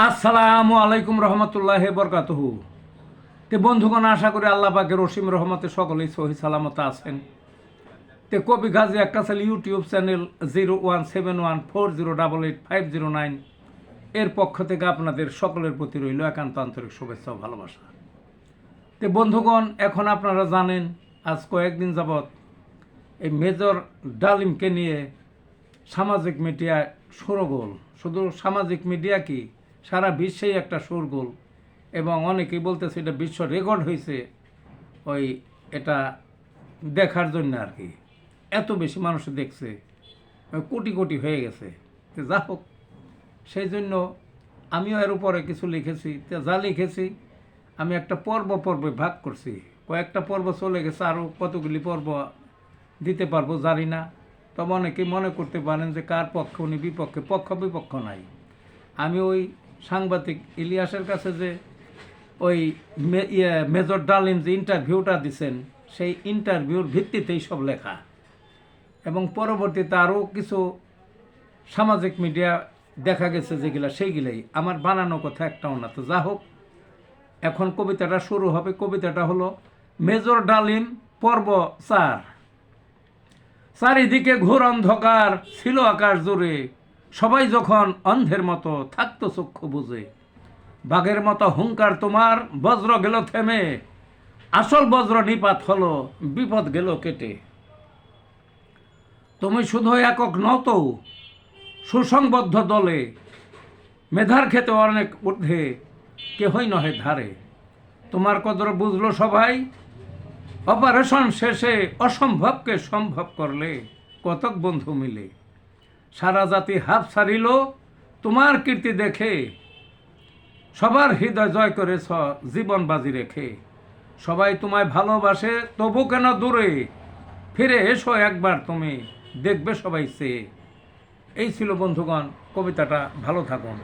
আসসালামু আলাইকুম রহমতুল্লাহ বরকাতহু। তে বন্ধুগণ, আশা করি আল্লাহ পাকের রসিম রহমতে সকলেই সহি সালামত আছেন। তে কবি Gazi channel YouTube channel zero one seven one four zero double eight five zero nine এর পক্ষ থেকে আপনাদের সকলের প্রতি রইল একান্ত আন্তরিক শুভেচ্ছা ও ভালোবাসা। তে বন্ধুগণ, এখন আপনারা জানেন, আজ কয়েকদিন যাবৎ এই মেজর ডালিমকে নিয়ে সামাজিক মিডিয়ায় শোরগোল শুধু সামাজিক মিডিয়া কি সারা বিশ্বেই একটা শোরগোল। এবং অনেকেই বলতেছে এটা বিশ্ব রেকর্ড হয়েছে ওই এটা দেখার জন্য আর কি। এত বেশি মানুষ দেখছে কোটি কোটি হয়ে গেছে। তো যা হোক, সেই জন্য আমিও এর উপরে কিছু লিখেছি। তো যা লিখেছি, আমি একটা পর্ব পর্বে ভাগ করছি। কয়েকটা পর্ব চলে গেছে, আরও কতগুলি পর্ব দিতে পারব জানি না। তবে অনেকেই মনে করতে পারেন যে কার পক্ষ উনি বিপক্ষে, পক্ষ বিপক্ষ নাই। আমি ওই সাংবাদিক ইলিয়াসের কাছে যে ওই ইয়ে মেজর ডালিম যে ইন্টারভিউটা দিছেন, সেই ইন্টারভিউর ভিত্তিতেই সব লেখা। এবং পরবর্তীতে আরও কিছু সামাজিক মিডিয়া দেখা গেছে যেগুলা, সেইগুলাই। আমার বানানো কথা একটাও না। তো যা হোক, এখন কবিতাটা শুরু হবে। কবিতাটা হলো, মেজর ডালিম পর্ব চার। চারিদিকে ঘোর অন্ধকার, ছিল আকাশ জুড়ে। সবাই যখন অন্ধের মতো থাকতো চক্ষু বুঝে বাঘের মতো হুঙ্কার তোমার, বজ্র গেল থেমে, আসল বজ্র নিপাত হলো, বিপদ গেল কেটে। তুমি শুধু একক নত, সুসংবদ্ধ দলে, মেধার খেতে অনেক ঊর্ধ্বে, কেহই নহে ধারে। তোমার কদর বুঝলো সবাই, অপারেশন শেষে অসম্ভবকে সম্ভব করলে কতক বন্ধু মিলে। সারা জাতি হাফ ছাড়িল তোমার কীর্তি দেখে। সবার হৃদয় জয় করেছ, জীবন বাজি রেখে। সবাই তোমায় ভালোবাসে, তবু কেন দূরে? ফিরে এসো একবার তুমি, দেখবে সবাই সে। এই ছিল বন্ধুগণ, কবিতাটা, ভালো থাকুন।